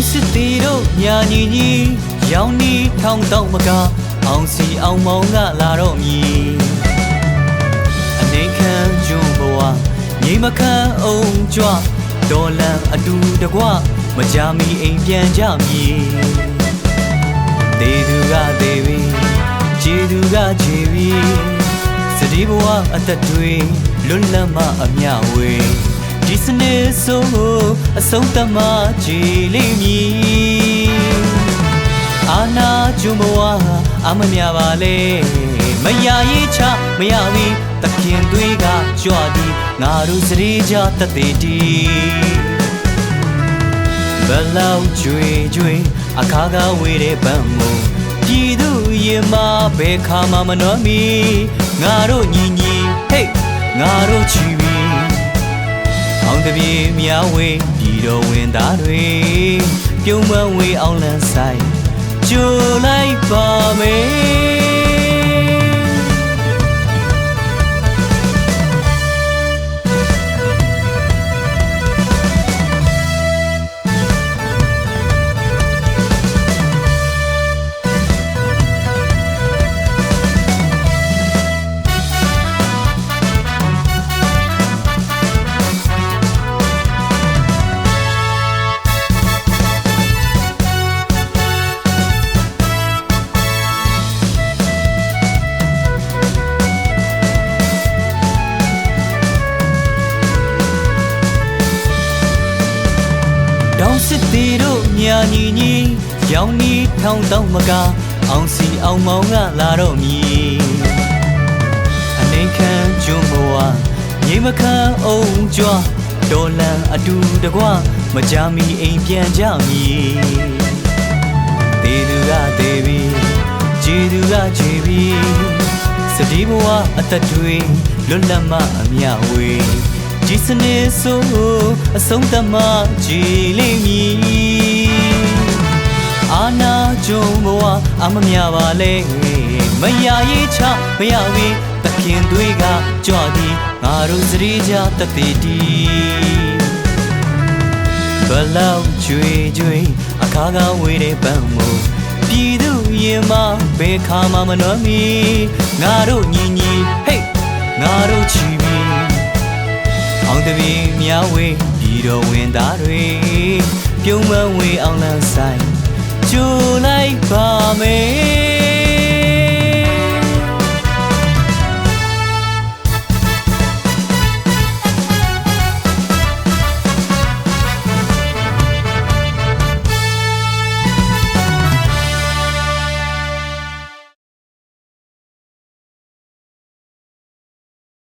တို့ညာညီညီရောင်နီထောင်တော့မကအောင်စီအောင်မောင်ကလာတော့မည်အနေခံကျွန်းဘဝငိမခံအောင်ကြွဒေါ်လန်အတူတကွမကြမီအိမ်ပြန်ကြမည်တေသူကတေပြီခြေသူကခြေပြီစတိဘဝအသက်တွေလွတ်လပ်မှအမျှဝေ ဒီစနစ်ဆိုအဆုံးသတ်မှကြည်လိမ့်မည်အာနာကျုံဘဝအမမြပါလေမရရေးချမရဘူးတခင်တွေကကြွသည်ငါတို့စရီကြတသေးတီဘလောက်ကျွေကျွေအခါကဝေးတဲ့ဗတ်မုံပြည်သူရင်မဘယ်ခါမှမနှောမီငါတို့ညီညီဟေးငါတို့ချီပြီ အောင်တပြေမြဝေးပြည်တော်ဝင်သားတွေပြုံးမဝေးအောင်လန်းဆိုင်ကြိုလိုက်ပါမယ် စစ်သေးတို့ညာညီညီရောင်နီထောင်တောင်းမကအောင်စီအောင်မောင်ကလာတော့မည်အနေခံကျွန်းဘဝငိမခံအောင်ကြွဒေါ်လန်အတူတကွမကြမီအိမ်ပြန်ကြမည်တေသူကတေပြီခြေသူကခြေပြီစတိဘဝအသက်တွေလွတ်လပ်မှအမျှဝေ ဒီစနစ်ဆိုအဆုံးသတ်မှကြည်လိမ့်မည်အာနာကြုံဘဝအမမြပါလေမရရေးချမရဘူးတခင်တွေကကြွသည်ငါတို့စရီကြတသေးတီဘလောက်ကျွေကျွေအခါကဝေးတဲ့ပန်းမို့ပြည်သူရင်မဘယ်ခါမှမနှောမီငါတို့ညီညီဟေးငါတို့ချီပြီအော င်တပီမြဝေးပြည်တော်ဝင်သားတွေပြုံးမဝေးအောင်လန်းဆိုင်ကြိုလိုက်ပါမယ်